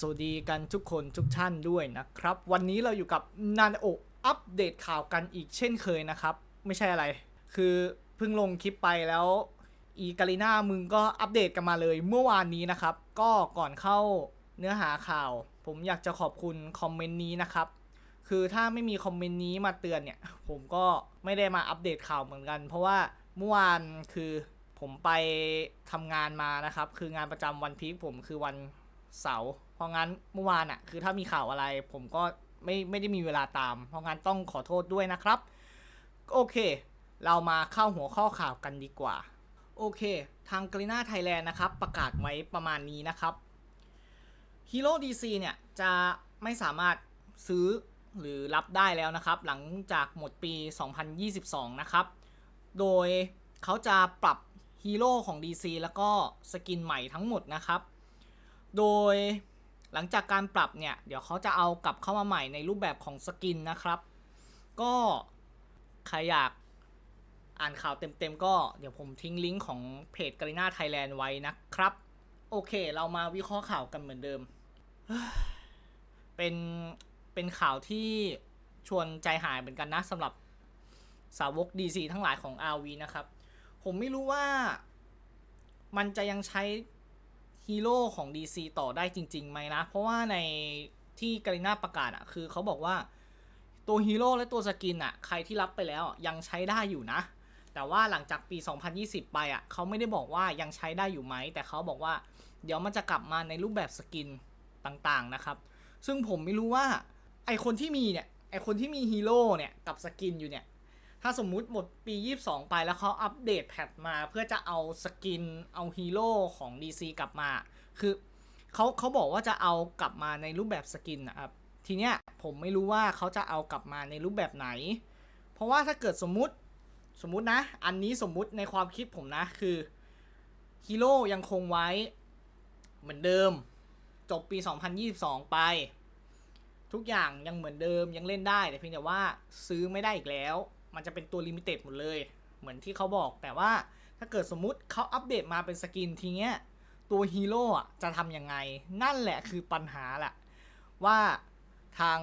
สวัสดีกันทุกคนทุกท่านด้วยนะครับ วันนี้เราอยู่กับนานโออัปเดตข่าวกันอีกเช่นเคยนะครับ ไม่ใช่อะไร คือเพิ่งลงคลิปไปแล้ว อีกาลิน่ามึงก็อัปเดตกันมาเลยเมื่อวานนี้นะครับ ก็ก่อนเข้าเนื้อหาข่าว ผมอยากจะขอบคุณคอมเมนต์นี้นะครับ คือถ้าไม่มีคอมเมนต์นี้มาเตือนเนี่ย ผมก็ไม่ได้มาอัปเดตข่าวเหมือนกัน เพราะว่าเมื่อวานคือผมไปทำงานมานะครับ คืองานประจำวันพีคผมคือวันเสาร์ เพราะงั้นเมื่อวานอะ่ะคือถ้ามีข่าวอะไร ผมก็ไม่ไม่ได้มีเวลาตาม เพราะงั้นต้องขอโทษด้วยนะครับ โอเค เรามาเข้าหัวข้อข่าวกันดีกว่า โอเค ทางกรีนาไทยแลนด์นะครับ ประกาศไว้ประมาณนี้นะครับฮีโร่ DC เนี่ย จะไม่สามารถซื้อหรือรับได้แล้วนะครับ หลังจากหมดปี 2022 นะครับ โดยเขาจะปรับฮีโร่ของ DC แล้วก็สกินใหม่ทั้งหมดนะครับ โดย หลังจากการปรับเนี่ย เดี๋ยวเขาจะเอากลับเข้ามาใหม่ในรูปแบบของสกินนะครับ ก็ใครอยากอ่านข่าวเต็มๆก็เดี๋ยวผมทิ้งลิงก์ของเพจกรีนาไทยแลนด์ไว้นะครับ โอเค เรามาวิเคราะห์ข่าวกันเหมือนเดิม เป็นเป็นข่าวที่ชวนใจหายเหมือนกันนะสำหรับสาวก DC ทั้งหลายของ RV นะครับ ผมไม่รู้ว่ามันจะยังใช้ ฮีโร่ของ DC ต่อได้จริงๆไหมนะ เพราะว่าในที่กาลิน่าประกาศอะคือเขาบอกว่าตัวฮีโร่และตัวสกินอะใครที่รับไปแล้วยังใช้ได้อยู่นะ แต่ว่าหลังจากปี 2020 ไปอะเขาไม่ได้บอกว่ายังใช้ได้อยู่ไหม แต่เขาบอกว่าเดี๋ยวมันจะกลับมาในรูปแบบสกินต่างๆนะครับ ซึ่งผมไม่รู้ว่าไอคนที่มีเนี่ยไอคนที่มีฮีโร่เนี่ยกับสกินอยู่เนี่ย ถ้าสมมุติหมดปี 22 ไปแล้วเขาอัปเดตแพทมาเพื่อจะเอาสกินเอาฮีโร่ของ DC กลับมา คือเขาเขาบอกว่าจะเอากลับมาในรูปแบบสกินนะครับ ทีเนี้ยผมไม่รู้ว่าเขาจะเอากลับมาในรูปแบบไหน เพราะว่าถ้าเกิดสมมุติสมมุตินะ อันนี้สมมุติในความคิดผมนะคือฮีโร่ยังคงไว้เหมือนเดิม จบปี 2022 ไป ทุกอย่างยังเหมือนเดิมยังเล่นได้แต่เพียงแต่ว่าซื้อไม่ได้อีกแล้ว มันจะเป็นตัวลิมิเต็ดหมดเลย เหมือนที่เขาบอกแต่ว่าถ้าเกิดสมมุติเขาอัปเดตมาเป็นสกินทีเนี้ยตัวฮีโร่อะจะทำยังไง นั่นแหละคือปัญหาแหละ ว่าทาง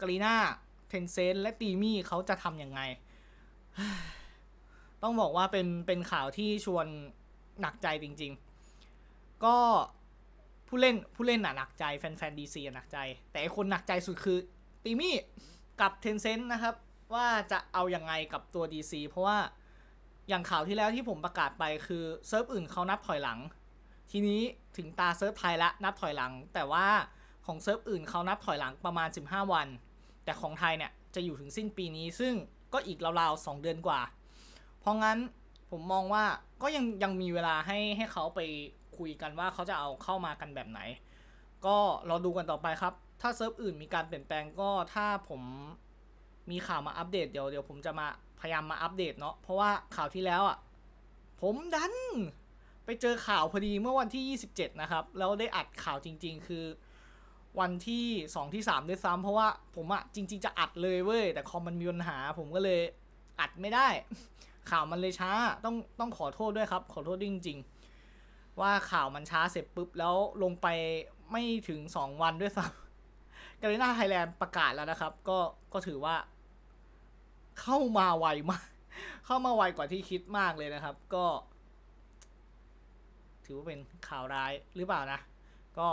กรีนาเทนเซนและตีมี่เขาจะทำยังไง ต้องบอกว่าเป็นเป็นข่าวที่ชวนหนักใจจริง ๆ ก็ผู้เล่นผู้เล่นน่ะหนักใจแฟนๆดีซีหนักใจ แต่ไอคนหนักใจสุดคือตีมี่กับเทนเซนนะครับ ว่าจะเอายังไงกับตัว DC เพราะว่าอย่างข่าวที่แล้วที่ผมประกาศไปคือเซิร์ฟอื่นเขานับถอยหลัง ทีนี้ถึงตาเซิร์ฟไทยละนับถอยหลัง แต่ว่าของเซิร์ฟอื่นเขานับถอยหลังประมาณ 15 วัน แต่ของไทยเนี่ยจะอยู่ถึงสิ้นปีนี้ซึ่งก็อีกราวๆ2เดือนกว่า เพราะงั้นผมมองว่าก็ยังยังมีเวลาให้ให้เขาไปคุยกันว่าเขาจะเอาเข้ามากันแบบไหน ก็ราดูกันต่อไปครับ ถ้าเซิร์ฟอื่นมีการเปลี่ยนแปลงก็ถ้าผม มีข่าวมาอัปเดตเดี๋ยวเดี๋ยวผมจะมาพยายามมาอัปเดตเนาะเพราะว่าข่าวที่แล้วอะผมดันไปเจอข่าวพอดีเมื่อวันที่ 27 นะครับ แล้วได้อัดข่าวจริง ๆ คือ วันที่ 2 ที่ 3 ด้วยซ้ำเพราะว่าผมอะจริง ๆ จะอัดเลยเว้ย แต่คอมมันมีปัญหา ผมก็เลยอัดไม่ได้ ข่าวมันเลยช้าต้องต้องขอโทษด้วยครับ ขอโทษจริง ๆ ว่าข่าวมันช้าเสร็จปุ๊บ แล้วลงไปไม่ถึง 2 วันด้วยซ้ำกาลิน่าไทยแลนด์ประกาศแล้วนะครับ ก็ก็ถือว่า เข้ามาไวมาก เข้ามาไวกว่าที่คิดมากเลยนะครับ ก็ ถือว่าเป็นข่าวร้ายหรือเปล่านะ ก็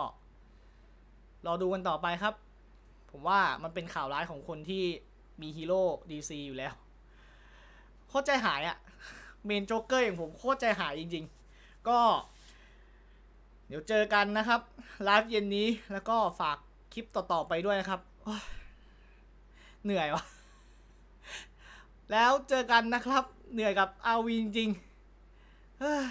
รอดูกันต่อไปครับ ผมว่ามันเป็นข่าวร้ายของคนที่มีฮีโร่ดีซีอยู่แล้ว โคตรใจหายอะเมนโจ๊กเกอร์อย่างผมโคตรใจหายจริง ๆ ก็ เดี๋ยวเจอกันนะครับไลฟ์เย็นนี้แล้วก็ฝากคลิปต่อๆไปด้วยนะครับ เหนื่อยว่ะ แล้วเจอกันนะครับ เหนื่อยกับอาวีจริงๆเฮ้ย